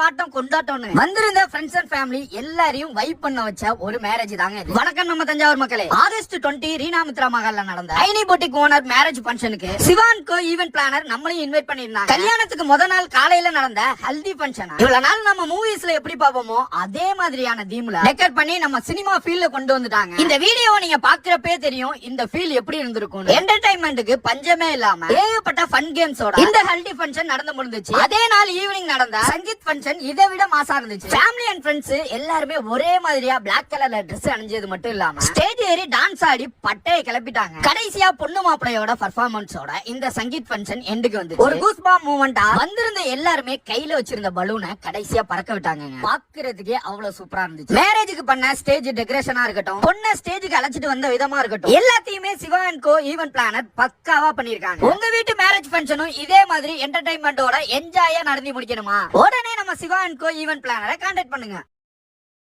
Bottom கொண்டாட்டம்னு. வந்திருந்த friends and family எல்லாரையும் வைப் பண்ண வச்ச ஒரு மேரேஜ் தாங்க இது. வணக்கம் நம்ம தஞ்சாவூர் மக்களே. ஆகஸ்ட் டுவெண்ட்டி ரீனாமித்ரா மகால்ல நடந்த ஐனி பொட்டிக் ஓனர் மேரேஜ் ஃபங்க்ஷனுக்கு சிவான் கோ ஈவென்ட் பிளானர் நம்மளையும் இன்வைட் பண்ணிருந்தாங்க கல்யாணத்துக்கு முத நாள் காலையில நடந்த ஹல்தி ஃபங்க்ஷன் இவ்வளவு நாள் நம்ம மூவிஸ்ல எப்படி பார்ப்போமோ அதே மாதிரியான தீம்ல டெக்கர் பண்ணி நம்ம சினிமா ஃபீல்ல கொண்டு வந்துட்டாங்க. இந்த வீடியோவை நீங்க பாக்குறப்பே தெரியும் இந்த ஃபீல் எப்படி இருந்திருக்கும் என்டர்டைன்மெண்ட்டுக்கு பஞ்சமே இல்லாம ஏகப்பட்ட ஃபன் கேம்ஸோட இந்த ஹல்டி ஃபங்க்ஷன் நடந்து முடிஞ்சுச்சு. அதே நாள் ஈவினிங் நடந்த சங்கீத் ஃபங்க்ஷன் இதை விட மாசா இருந்துச்சு. ஃபேமிலி அண்ட் ஃப்ரெண்ட்ஸ் எல்லாருமே ஒரே மாதிரியா பிளாக் கலர்ல ட்ரெஸ் அணிஞ்சது மட்டும் இல்லாம ஸ்டேஜ் ஏறி டான்ஸ் ஆடி பட்டையை கிளப்பிட்டாங்க. கடைசியா பொண்ணு மாப்பிளையோட பர்ஃபார்மன்ஸோட இந்த சங்கீத் ஃபங்க்ஷன் எண்டுக்கு வந்து ஒரு கூஸ்பா மூமெண்டா வந்திருந்த எல்லாருமே கையில வச்சிருந்த பலூனை கடைசியா பறக்க விட்டாங்க பாக்குறதுக்கே அவ்வளவு சூப்பரா இருந்துச்சு. மேரேஜுக்கு பண்ண ஸ்டேஜ் டெக்கரேஷனா இருக்கட்டும் பொண்ண ஸ்டேஜுக்கு அழைச்சிட்டு வந்த விதமா இருக்கட்டும் எல்லாத்தையுமே Siva and co event planner பக்காவா பண்ணிருக்காங்க. உங்க வீட்டு மேரேஜ் ஃபங்க்ஷனும் இதே மாதிரி என்டர்டைன்மெண்டோட என்ஜாயா நடந்து முடிக்கணுமா? உடனே நம்ம சிவா அண்ட் கோ ஈவென்ட் பிளானரை கான்டாக்ட் பண்ணுங்க.